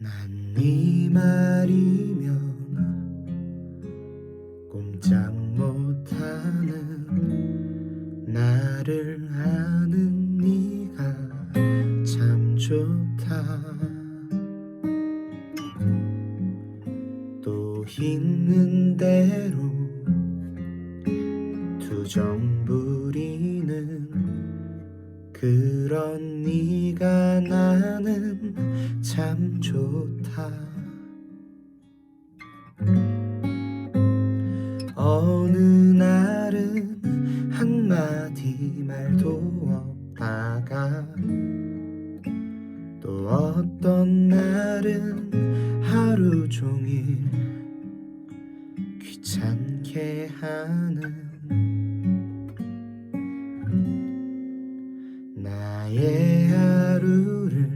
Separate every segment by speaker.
Speaker 1: 난네 말이면 꼼짝 못하는 나를 아는 좋다. 또 있는 대로 투정 부리는 그런 네가 나는 참 좋다. 어느 날은 한마디 말도 없다가 또 어떤 날은 하루 종일 귀찮게 하는 나의 하루를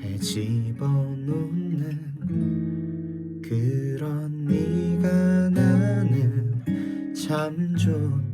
Speaker 1: 헤집어 놓는 그런 네가 나는 참 좋다